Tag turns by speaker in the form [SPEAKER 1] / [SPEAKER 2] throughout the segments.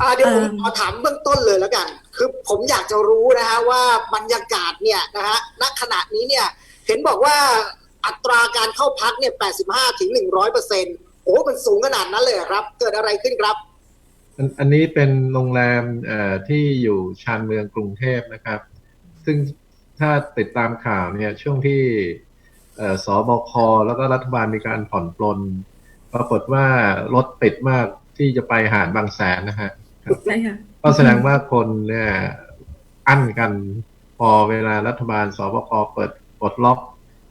[SPEAKER 1] อ่าเดี๋ยวผม
[SPEAKER 2] เอิ่ม
[SPEAKER 1] ขอถามเบื้องต้นเลยแล้วกัน คือผมอยากจะรู้นะฮะว่าบรรยากาศเนี่ยนะฮะณขณะนี้เนี่ยเห็นบอกว่าอัตราการเข้าพักเนี่ย 85 ถึง 100เปอร์เซ็นต์โอ้มันสูงขนาดนั้นเลยเหรอครับ เกิดอะไรขึ้นครับ
[SPEAKER 3] อันอันนี้เป็นโรงแรมเอ่อที่อยู่ชานเมืองกรุงเทพนะครับ ซึ่งถ้าติดตามข่าวเนี่ยช่วงที่เอ่อสบคแล้วก็รัฐบาลมีการผ่อนปลน ปรากฏว่ารถติดมากที่จะไปหาดบางแสนนะฮะ
[SPEAKER 2] ใช่ค่ะ
[SPEAKER 3] ก็แสดงว่าคนเนี่ยอั้นกันพอเวลารัฐบาลสบคเปิดปลดล็อก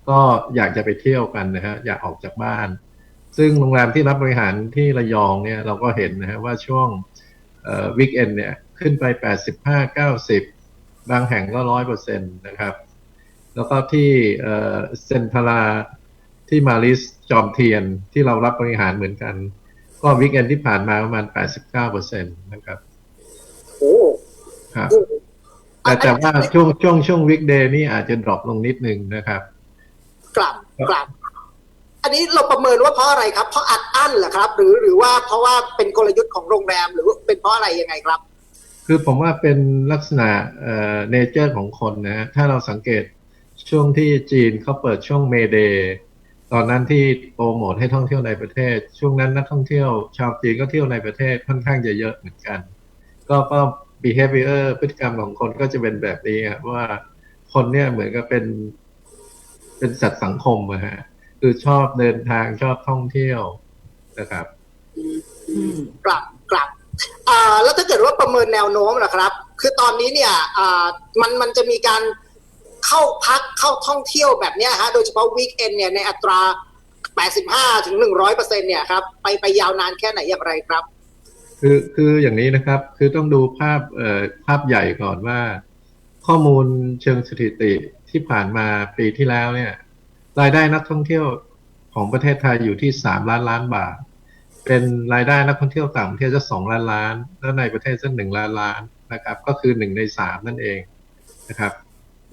[SPEAKER 3] ก็อยากจะไปเที่ยวกันนะฮะอยากออกจากบ้าน ซึ่งโรงแรมที่รับบริหารที่ระยองเนี่ยเราก็เห็นนะฮะว่าช่วงวิกเอนเนี่ยขึ้นไป 85 90 บางแห่งก็ร้อยเปอร์เซ็นต์นะครับ แล้วก็ที่เซนทราที่มาริสจอมเทียนที่เรารับบริหารเหมือนกัน ก็วิกเอนที่ผ่านมาประมาณ 89เปอร์เซ็นต์นะครับ
[SPEAKER 1] โอ้
[SPEAKER 3] ครับ
[SPEAKER 1] โห
[SPEAKER 3] แต่แต่ว่าช่วงช่วงช่วงวิกเดย์นี่อาจจะดรอปลงนิดนึงนะครับ
[SPEAKER 1] กลับกลับ อันนี้เราประเมินว่าเพราะอะไรครับ เพราะอัดอั้นเหรอครับ หรือหรือว่าเพราะว่าเป็นกลยุทธ์ของโรงแรม หรือเป็นเพราะอะไรยังไงครับ
[SPEAKER 3] คือผมว่าเป็นลักษณะเอ่อเนเจอร์ของคนนะฮะถ้าเราสังเกตช่วงที่จีนเขาเปิดช่วงเมเดย์ ตอนนั้นที่โปรโมทให้ท่องเที่ยวในประเทศ ช่วงนั้นนักท่องเที่ยวชาวจีนก็เที่ยวในประเทศค่อนข้างจะเยอะเหมือนกัน ก็ก็ behavior พฤติกรรมของคนก็จะเป็นแบบนี้ครับว่าคนเนี่ยเหมือนกับเป็น เป็นสัตว์สังคมอะฮะคือชอบเดินทางชอบท่องเที่ยวนะครับ
[SPEAKER 2] อืม
[SPEAKER 1] กลับกลับอ่าแล้วถ้าเกิดว่าประเมินแนวโน้มนะครับ คือตอนนี้เนี่ยอ่ามันมันจะมีการ เข้าพักเข้าท่องเที่ยวแบบเนี้ยฮะโดยเฉพาะวีคเอนเนี่ยในอัตรา 85ถึง100เปอร์เซ็นเนี่ยครับไปไปยาวนานแค่ไหนอย่างไรครับ
[SPEAKER 3] คือคืออย่างนี้นะครับ คือต้องดูภาพเอ่อภาพใหญ่ก่อนว่า ข้อมูลเชิงสถิติที่ผ่านมาปีที่แล้วเนี่ยรายได้นักท่องเที่ยวของประเทศไทยอยู่ที่สามล้านล้านบาท เป็นรายได้นักท่องเที่ยวต่างประเทศจะสองล้านล้าน แล้วในประเทศสักหนึ่งล้านล้านนะครับ ก็คือหนึ่งในสามนั่นเองนะครับ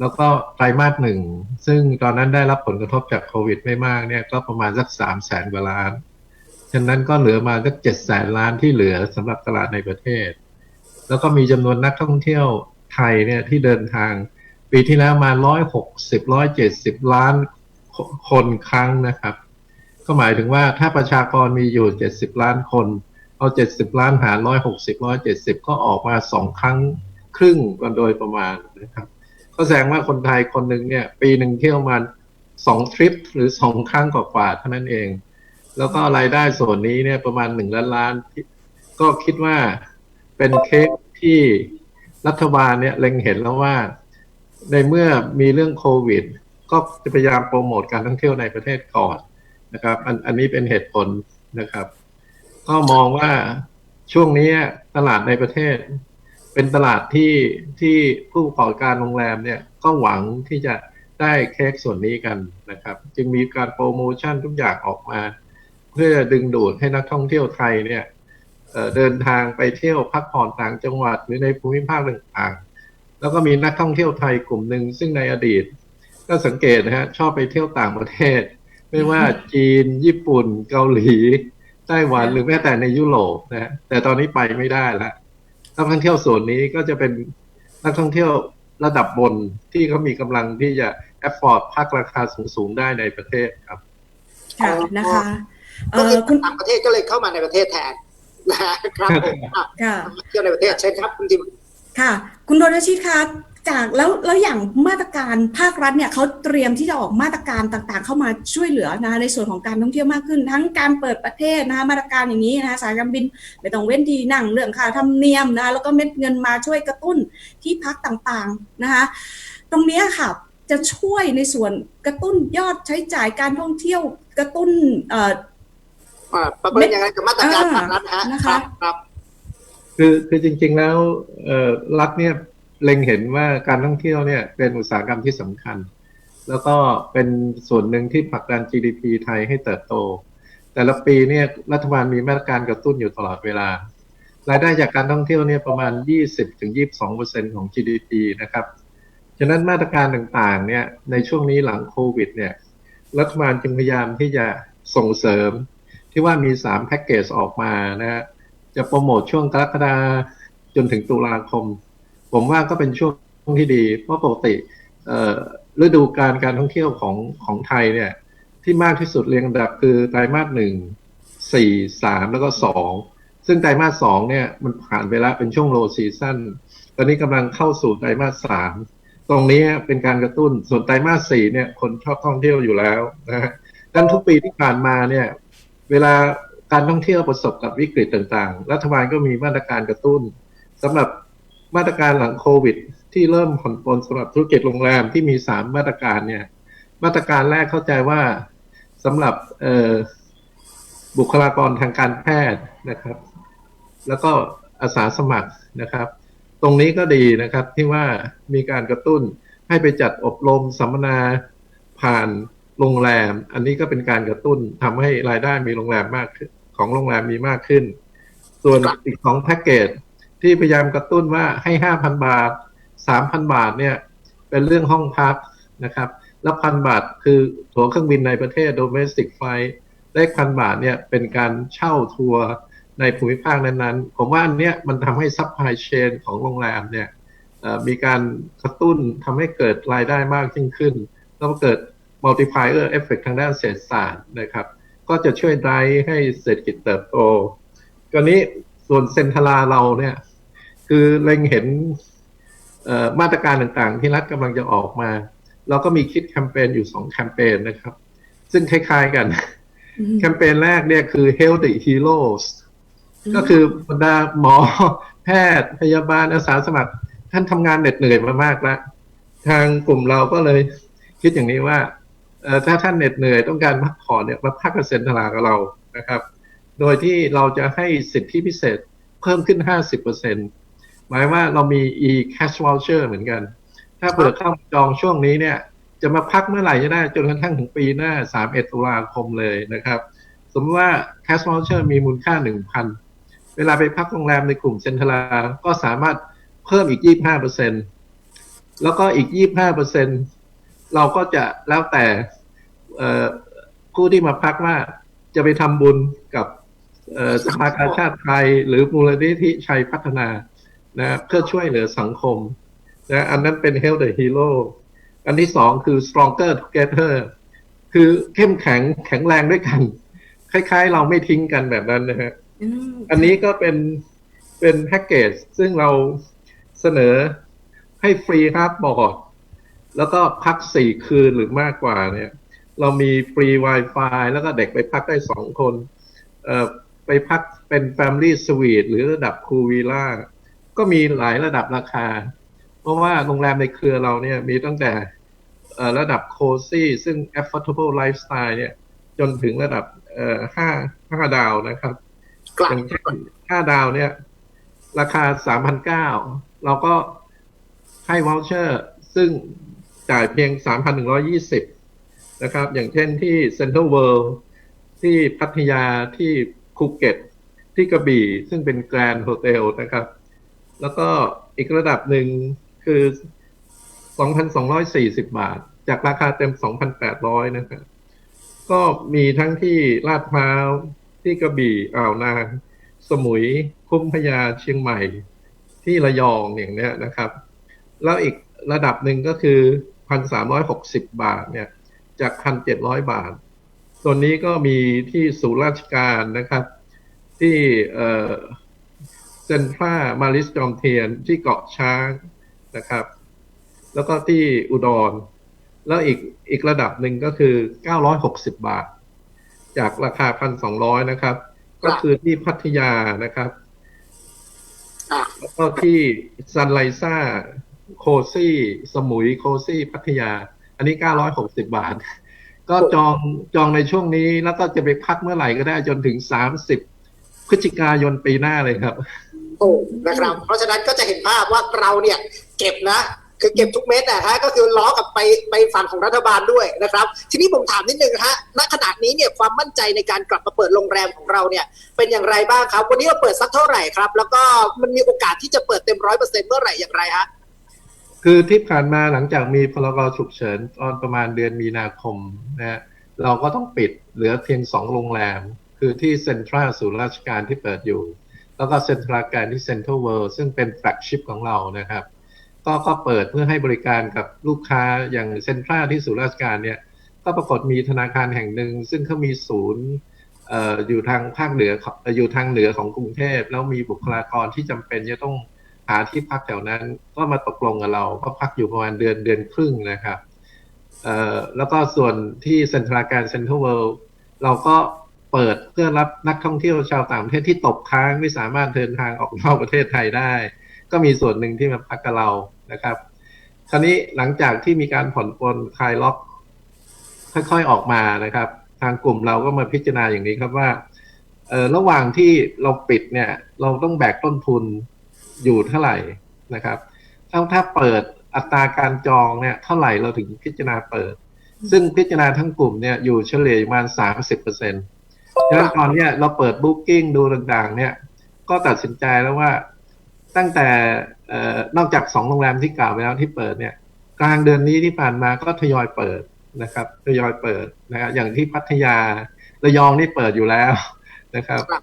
[SPEAKER 3] แล้วก็ไตรมาสหนึ่งซึ่งตอนนั้นได้รับผลกระทบจากโควิดไม่มากเนี่ยก็ประมาณสักสามแสนกว่าล้าน ฉะนั้นก็เหลือมาสักเจ็ดแสนล้านที่เหลือสำหรับตลาดในประเทศ แล้วก็มีจำนวนนักท่องเที่ยวไทยเนี่ยที่เดินทาง ปีที่แล้วมาร้อยหกสิบร้อยเจ็ดสิบล้านคนครั้งนะครับ ก็หมายถึงว่าถ้าประชากรมีอยู่เจ็ดสิบล้านคน เอาเจ็ดสิบล้านหารร้อยหกสิบร้อยเจ็ดสิบก็ออกมาสองครั้งครึ่งกันโดยประมาณนะครับ ก็แสดงว่าคนไทยคนหนึ่งเนี่ย ปีหนึ่งเที่ยวมาสองทริปหรือสองครั้งกว่าๆเท่านั้นเอง แล้วก็รายได้ส่วนนี้เนี่ยประมาณหนึ่งล้านล้าน ก็คิดว่าเป็นเคสที่รัฐบาลเนี่ยเล็งเห็นแล้วว่า ในเมื่อมีเรื่องโควิด ก็จะพยายามโปรโมทการท่องเที่ยวในประเทศก่อนนะครับ อันอันนี้เป็นเหตุผลนะครับ ก็มองว่าช่วงนี้ตลาดในประเทศ เป็นตลาดที่ที่ผู้ประกอบการโรงแรมเนี่ยก็หวังที่จะได้เค้กส่วนนี้กันนะครับ จึงมีการโปรโมชั่นทุกอย่างออกมา เพื่อดึงดูดให้นักท่องเที่ยวไทยเนี่ยเเดินทางไปเที่ยวพักผ่อนต่างจังหวัดหรือในภูมิภาคต่างๆ แล้วก็มีนักท่องเที่ยวไทยกลุ่มหนึ่งซึ่งในอดีต ก็สังเกตนะฮะชอบไปเที่ยวต่างประเทศ ไม่ว่าจีน ญี่ปุ่น เกาหลีไต้หวันหรือแม้แต่ในยุโรปนะฮะแต่ตอนนี้ไปไม่ได้แล้ว นักท่องเที่ยวส่วนนี้ก็จะเป็นนักท่องเที่ยวระดับบนที่เขามีกำลังที่จะแอฟฟอร์ดพักราคาสูงๆได้ในประเทศครับ
[SPEAKER 2] ค่ะ
[SPEAKER 1] อ๋อ
[SPEAKER 2] นะคะเอ
[SPEAKER 1] ก็
[SPEAKER 2] อ
[SPEAKER 1] คือ
[SPEAKER 2] คุณ
[SPEAKER 1] ต่างประเทศก็เลยเข้ามาในประเทศแทนนะครับผมอะ
[SPEAKER 2] ค่ะ
[SPEAKER 1] เที่ยวในประเทศเช่นครับคุณจิม
[SPEAKER 2] ค่ะ คุณโดนชิตคะ จากแล้วแล้วอย่างมาตรการภาครัฐเนี่ยเขาเตรียมที่จะออกมาตรการต่างๆ เข้ามาช่วยเหลือนะคะในส่วนของการท่องเที่ยวมากขึ้น ทั้งการเปิดประเทศนะคะมาตรการอย่างนี้นะคะสายการบินไม่ต้องเว้นทีนั่งเรื่องค่าธรรมเนียมนะคะแล้วก็เม็ดเงินมาช่วยกระตุ้นที่พักต่างๆนะคะตรงเนี้ยค่ะจะช่วยในส่วนกระตุ้นยอดใช้จ่ายการท่องเที่ยวกระตุ้นเอ่อ
[SPEAKER 1] อ่าประเมินยังไงกับมาตรการภาครัฐฮะ
[SPEAKER 2] นะคะ
[SPEAKER 1] ครับครับ
[SPEAKER 3] คือคือจริง ๆแล้วเอ่อรัฐเนี่ย เล็งเห็นว่าการท่องเที่ยวเนี่ยเป็นอุตสาหกรรมที่สำคัญ แล้วก็เป็นส่วนหนึ่งที่ผลักดัน GDP ไทยให้เติบโต แต่ละปีเนี่ยรัฐบาลมีมาตรการกระตุ้นอยู่ตลอดเวลารายได้จากการท่องเที่ยวเนี่ยประมาณ 20-22%ของ GDP นะครับฉะนั้นมาตรการต่างๆเนี่ยในช่วงนี้หลังโควิดเนี่ยรัฐบาลจึงพยายามที่จะส่งเสริม ที่ว่ามี 3 แพ็กเกจออกมานะฮะจะโปรโมทช่วงกรกฎาจนถึงตุลาคม ผมว่าก็เป็นช่วงที่ดี เพราะปกติฤดูการการท่องเที่ยวของของไทยเนี่ย ที่มากที่สุดเรียงดับคือไตรมาสหนึ่งสี่สามแล้วก็สองซึ่งไตรมาสสองเนี่ยมันผ่านไปแล้วเป็นช่วงโลซีซั่นตอนนี้กำลังเข้าสู่ไตรมาสสามตรงนี้เป็นการกระตุ้นส่วนไตรมาสสี่เนี่ยคนชอบท่องเที่ยวอยู่แล้วนะฮะดังนั้นทุกปีที่ผ่านมาเนี่ยเวลาการท่องเที่ยวประสบกับวิกฤตต่างๆ รัฐบาลก็มีมาตรการกระตุ้นสำหรับ มาตรการหลังโควิด ที่เริ่มผ่อนปลนสำหรับธุรกิจโรงแรมที่มีสามมาตรการเนี่ย มาตรการแรกเข้าใจว่าสำหรับบุคลากรทางการแพทย์นะครับ แล้วก็อาสาสมัครนะครับ ตรงนี้ก็ดีนะครับที่ว่ามีการกระตุ้นให้ไปจัดอบรมสัมมนาผ่านโรงแรม อันนี้ก็เป็นการกระตุ้นทำให้รายได้มีโรงแรมมากขึ้นของโรงแรมมีมากขึ้น ส่วนอีกสองแพ็กเกจ ที่พยายามกระตุ้นว่าให้ห้าพันบาทสามพันบาทเนี่ยเป็นเรื่องห้องพักนะครับแล้วพันบาทคือตั๋วเครื่องบินในประเทศ domestic flight ได้พันบาทเนี่ยเป็นการเช่าทัวร์ในภูมิภาคนั้นๆ ผมว่าอันเนี้ยมันทำให้ซัพพลายเชนของโรงแรมเนี่ยมีการกระตุ้นทำให้เกิดรายได้มากยิ่งขึ้น แล้วเกิด multiplier effect ทางด้านเศรษฐศาสตร์นะครับ ก็จะช่วยไดรฟ์ให้เศรษฐกิจเติบโตกรณีส่วนเซ็นทรัลเราเนี่ย คือเล็งเห็นเอ่อมาตรการต่างๆ ที่รัฐกำลังจะออกมา เราก็มีคิดแคมเปญอยู่สองแคมเปญนะครับ ซึ่งคล้าย ๆ กัน
[SPEAKER 2] อืม
[SPEAKER 3] แคมเปญแรกเนี่ยคือ Healthy Heroes ก็คือบรรดาหมอแพทย์พยาบาลอาสาสมัคร ท่านทำงานเหน็ดเหนื่อยมามากแล้ว ทางกลุ่มเราก็เลยคิดอย่างนี้ว่าเอ่อถ้าท่านเหน็ดเหนื่อยต้องการพักผ่อนเนี่ยมาพักกับเซ็นทรัลกับเรานะครับ โดยที่เราจะให้สิทธิพิเศษเพิ่มขึ้น 50% หมายว่าเรามี e-cash voucher เหมือนกัน ถ้าเปิดเข้ามจองช่วงนี้เนี่ย จะมาพักเมื่อไหร่จะได้จนกระทั่งถึงปีหน้า 31 ตุลาคมเลยนะครับ สมมติว่า cash voucher มีมูลค่า 1,000 เวลาไปพักโรงแรมในกลุ่มเซ็นทรัลก็สามารถเพิ่มอีก 25%แล้วก็อีก 25%เราก็จะแล้วแต่ผู้ที่มาพักว่าจะไปทำบุญกับสภากาชาติไทย หรือมูลนิธิชัยพัฒนา นะเพื่อช่วยเหลือสังคมนะอันนั้นเป็น Health the Hero อันที่สองคือ Stronger Together คือเข้มแข็งแข็งแรงด้วยกัน คล้ายๆ เราไม่ทิ้งกันแบบนั้นนะฮะ
[SPEAKER 2] อืม
[SPEAKER 3] อันนี้ก็เป็นเป็นแพ็กเกจซึ่งเราเสนอให้ฟรีฮาร์ดบอร์ดแล้วก็พักสี่คืนหรือมากกว่าเนี่ย เรามีฟรี Wi-Fi แล้วก็เด็กไปพักได้สองคน เอ่อไปพักเป็น Family Suite หรือระดับคูวิล่า ก็มีหลายระดับราคา เพราะว่าโรงแรมในเครือเราเนี่ยมีตั้งแต่เอ่อระดับโคซี่ซึ่ง affordable lifestyle เนี่ย จนถึงระดับเอ่อห้าห้าดาวนะครับ
[SPEAKER 1] กลับ
[SPEAKER 3] อย่างเช่นห้าดาวเนี่ย ราคาสามพันเก้าเราก็ให้วอลเชอร์ ซึ่งจ่ายเพียงสามพันหนึ่งร้อยี่สิบนะครับ อย่างเช่นที่เซ็นทรัลเวิลด์ที่พัทยาที่ภูเก็ต ที่กระบี่ ซึ่งเป็นแกรนด์โฮเทลนะครับ แล้วก็อีกระดับหนึ่งคือ 2,240 บาท จากราคาเต็ม 2,800 นะครับ ก็มีทั้งที่ลาดพร้าวที่กระบี่อ่าวนาง สมุย คุ้มพยาเชียงใหม่ ที่ระยองอย่างเนี้ยนะครับ แล้วอีกระดับหนึ่งก็คือ 1,360 บาทเนี่ยจาก 1,700 บาทตัวนี้ก็มีที่ศูนย์ราชการนะครับ ที่ เซนทรามาริสจอมเทียนที่เกาะช้างนะครับ แล้วก็ที่อุดร แล้วอีกอีกระดับหนึ่งก็คือ 960 บาท จากราคา 1,200 นะครับ ก็คือที่พัทยานะครับ แล้วก็ที่ซันไลซ่าโคซี่ สมุยโคซี่ พัทยา อันนี้ 960 บาท ก็จองจองในช่วงนี้แล้วก็จะไปพักเมื่อไหร่ก็ได้จนถึง 30พฤศจิกายนปีหน้าเลยครับ
[SPEAKER 1] โอ้นะครับ เพราะฉะนั้นก็จะเห็นภาพว่าเราเนี่ยเก็บนะ คือเก็บทุกเม็ดนะฮะก็คือล้อกับไปไปฝั่งของรัฐบาลด้วยนะครับ ทีนี้ผมถามนิดนึงฮะณขณะนี้เนี่ยความมั่นใจในการกลับมาเปิดโรงแรมของเราเนี่ย เป็นอย่างไรบ้างครับ วันนี้เราเปิดสักเท่าไหร่ครับ แล้วก็มันมีโอกาสที่จะเปิดเต็มร้อยเปอร์เซ็นต์เมื่อไหร่อย่างไรฮะ
[SPEAKER 3] คือที่ผ่านมาหลังจากมีพรกฉุกเฉินตอนประมาณเดือนมีนาคมนะฮะเราก็ต้องปิดเหลือเพียงสองโรงแรม คือที่เซ็นทรัลศูนย์ราชการที่เปิดอยู่ แล้วก็เซ็นทรัลการที่เซ็นทรัลเวิลด์ซึ่งเป็นแฟลกชิพของเรานะครับ ก็ก็เปิดเพื่อให้บริการกับลูกค้าอย่างเซ็นทรัลที่ศูนย์ราชการเนี่ย ก็ปรากฏมีธนาคารแห่งหนึ่ง ซึ่งเขามีศูนย์อยู่ทางภาคเหนืออยู่ทางเหนือของกรุงเทพแล้วมีบุคลากรที่จำเป็นจะต้องหาที่พักแถวนั้น ก็มาตกลงกับเราก็พักอยู่ประมาณเดือนเดือนครึ่งนะครับแล้วก็ส่วนที่เซ็นทรัลการเซ็นทรัลเวิลด์เราก็ เปิดเพื่อรับนักท่องเที่ยวชาวต่างประเทศที่ตกค้างไม่สามารถเดินทางออกนอกประเทศไทยได้ ก็มีส่วนหนึ่งที่มาพักกับเรานะครับ คราวนี้หลังจากที่มีการผ่อนปลนคลายล็อกค่อยๆออกมานะครับ ทางกลุ่มเราก็มาพิจารณาอย่างนี้ครับว่าเออระหว่างที่เราปิดเนี่ย เราต้องแบกต้นทุนอยู่เท่าไหร่นะครับถ้าถ้าเปิดอัตราการจองเนี่ยเท่าไหร่เราถึงพิจารณาเปิด ซึ่งพิจารณาทั้งกลุ่มเนี่ยอยู่เฉลี่ยประมาณสามสิบเปอร์เซ็นต์ ดังนั้นตอนเนี้ยเราเปิดบุ๊กิ้งดูต่างๆ เนี่ย ก็ตัดสินใจแล้วว่าตั้งแต่เอ่อนอกจากสองโรงแรมที่กล่าวไปแล้วที่เปิดเนี่ย กลางเดือนนี้ที่ผ่านมาก็ทยอยเปิดนะครับทยอยเปิดนะครับอย่างที่พัทยาระยองนี่เปิดอยู่แล้วนะครับ
[SPEAKER 1] ครับ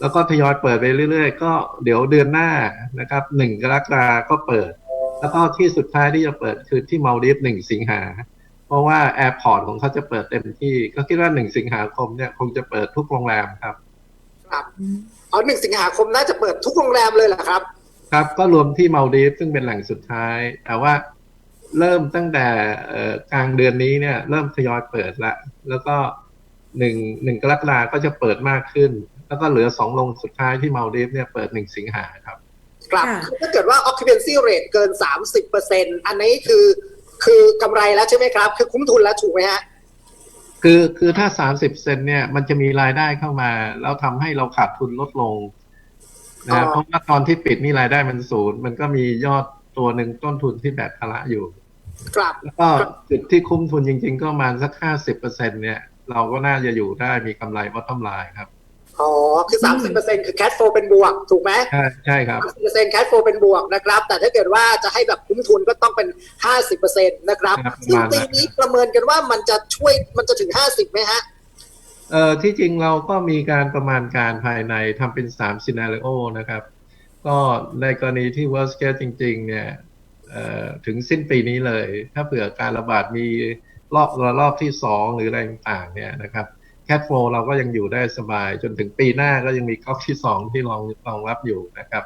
[SPEAKER 3] แล้วก็ทยอยเปิดไปเรื่อยๆ ก็เดี๋ยวเดือนหน้านะครับหนึ่งกรกฎาก็เปิด แล้วก็ที่สุดท้ายที่จะเปิดคือที่มาลดีฟหนึ่งสิงหา เพราะว่าแอร์พอร์ตของเขาจะเปิดเต็มที่ ก็คิดว่าหนึ่งสิงหาคมเนี่ยคงจะเปิดทุกโรงแรมครับ
[SPEAKER 1] ครับเอาหนึ่งสิงหาคมน่าจะเปิดทุกโรงแรมเลยเหรอครับ
[SPEAKER 3] ครับก็รวมที่มาลดีฟซึ่งเป็นแหล่งสุดท้าย แต่ว่าเริ่มตั้งแต่เอ่อกลางเดือนนี้เนี่ย เริ่มทยอยเปิดละ แล้วก็หนึ่งหนึ่งกรกฎาก็จะเปิดมากขึ้น แล้วก็เหลือสองโรงสุดท้ายที่มาลดีฟเนี่ยเปิดหนึ่งสิงหาครับ
[SPEAKER 1] ครับ
[SPEAKER 2] ค่ะ
[SPEAKER 1] ถ้าเกิดว่า occupancy rate เกิน 30%อันนี้คือ คือกำไรแล้วใช่ไหมครับ คือคุ้มทุนแล้วถูกไหมฮะ
[SPEAKER 3] คือคือถ้าสามสิบเซนเนี่ยมันจะมีรายได้เข้ามา แล้วทำให้เราขาดทุนลดลง
[SPEAKER 1] อ๋
[SPEAKER 3] นะ
[SPEAKER 1] อ
[SPEAKER 3] เพราะว่าตอนที่ปิดนี่รายได้มันศูนย์มันก็มียอดตัวหนึ่งต้นทุนที่แบกภาระอยู่
[SPEAKER 1] ครับ
[SPEAKER 3] แล้วก็จุดที่คุ้มทุนจริง ๆ ก็ประมาณสักห้าสิบเปอร์เซ็นเนี่ย เราก็น่าจะอยู่ได้มีกำไรบอททอมไลน์ครับ
[SPEAKER 1] อ๋อคือ30%คือ cash flow เป็นบวก ถูกไหม
[SPEAKER 3] ใช่ใช่ครับ
[SPEAKER 1] 30% cash flow เป็นบวกนะครับ แต่ถ้าเกิดว่าจะให้แบบคุ้มทุนก็ต้องเป็น50%นะครับ
[SPEAKER 3] ครับ
[SPEAKER 1] ซึ่ง
[SPEAKER 3] ประมาณนั้น
[SPEAKER 1] ปีนี้ประเมินกันว่ามันจะช่วยมันจะถึง50ไหมฮะ
[SPEAKER 3] เอ่อที่จริงเราก็มีการประมาณการภายในทำเป็นสามซีนารีโอนะครับ ก็ในกรณีที่ worst case จริง ๆ เนี่ยเอ่อถึงสิ้นปีนี้เลย ถ้าเผื่อการระบาดมีรอบระลอกที่สองหรืออะไรต่างๆเนี่ยนะครับ แค f โฟเราก็ยังอยู่ได้สบาย จนถึงปีหน้าก็ยังมีก๊อกที่สองที่รองรองรับอยู่นะครับ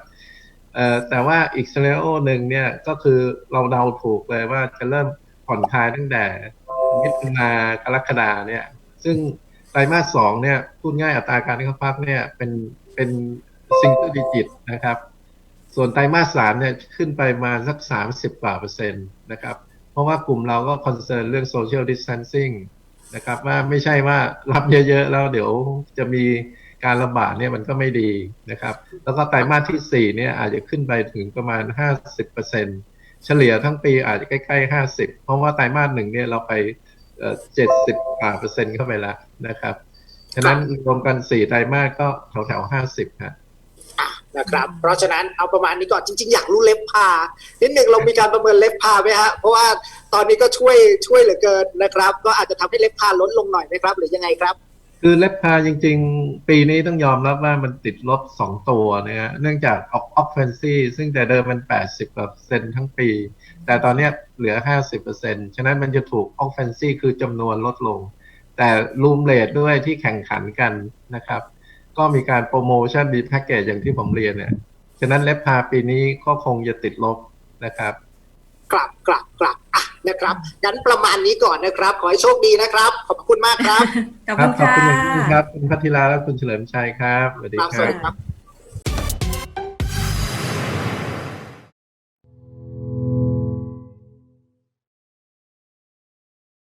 [SPEAKER 3] แต่ว่าอีกซีนโอหนึ่งเนี่ยก็คือเราเดาถูกเลยว่าจะเริ่มผ่อนคลายตั้งแต่มิถุนากรกฎาเนี่ย ซึ่งไตรมาสสองเนี่ยพูดง่ายอัตราการเข้าพักเนี่ยเป็นเป็นซิงเกิลดิจิตนะครับ ส่วนไตรมาสสามเนี่ยขึ้นไปมาสักสามสิบกว่าเปอร์เซ็นต์นะครับ เพราะว่ากลุ่มเราก็คอนเซิร์นเรื่องโซเชียลดิส a ทนซิ่ง นะครับ ว่าไม่ใช่ว่ารับเยอะๆแล้วเดี๋ยวจะมีการระบาดเนี่ยมันก็ไม่ดีนะครับ แล้วก็ไตรมาสที่สี่เนี่ยอาจจะขึ้นไปถึงประมาณห้าสิบเปอร์เซ็นต์เฉลี่ยทั้งปีอาจจะใกล้ๆห้าสิบเพราะว่าไตรมาสหนึ่งเนี่ยเราไปเจ็ดสิบกว่าเปอร์เซ็นต์เข้าไปแล้วนะครับ ฉะนั้นรวมกันสี่ไตรมาสก็แถวๆห้าสิบครับ
[SPEAKER 1] อะ นะครับ เพราะฉะนั้นเอาประมาณนี้ก่อนจริง ๆ อยากรู้เล็บพานิดหนึ่งเรามีการประเมินเล็บพาไหมฮะเพราะว่าตอนนี้ก็ช่วยช่วยเหลือเกินนะครับ ก็อาจจะทำให้เล็บพาลดลงหน่อยไหมครับ หรือยังไงครับ
[SPEAKER 3] คือเล็บพาจริง ๆ ปีนี้ต้องยอมรับว่ามันติดลบสองตัวนะฮะเนื่องจากออกออฟเฟนซีซึ่งแต่เดิมมัน 80เปอร์เซ็นทั้งปี แต่ตอนนี้เหลือ 50เปอร์เซ็นฉะนั้นมันจะถูกออฟเฟนซีคือจำนวนลดลง แต่รูมเลทด้วยที่แข่งขันกันนะครับ ก็มีการโปรโมชั่นดีแพ็กเกจอย่างที่ผมเรียนเนี่ยฉะนั้นเล็บพาปีนี้ก็คงจะติดลบนะครับ
[SPEAKER 1] กลับกลับกลับอะนะครับงั้นประมาณนี้ก่อนนะครับ ขอให้โชคดีนะครับ ขอบคุณมากครับ
[SPEAKER 2] ขอบ
[SPEAKER 3] ครั
[SPEAKER 2] คุ
[SPEAKER 3] บ
[SPEAKER 2] ณ
[SPEAKER 3] ขอบ
[SPEAKER 2] ค่ะ
[SPEAKER 3] คุณอย่างยิ่งครับ คุณพัทธิลาและคุณเฉลิมชัยครับสวัสดี
[SPEAKER 1] ครับ
[SPEAKER 3] ค
[SPEAKER 1] สวัส
[SPEAKER 3] รับ
[SPEAKER 1] ดีครับ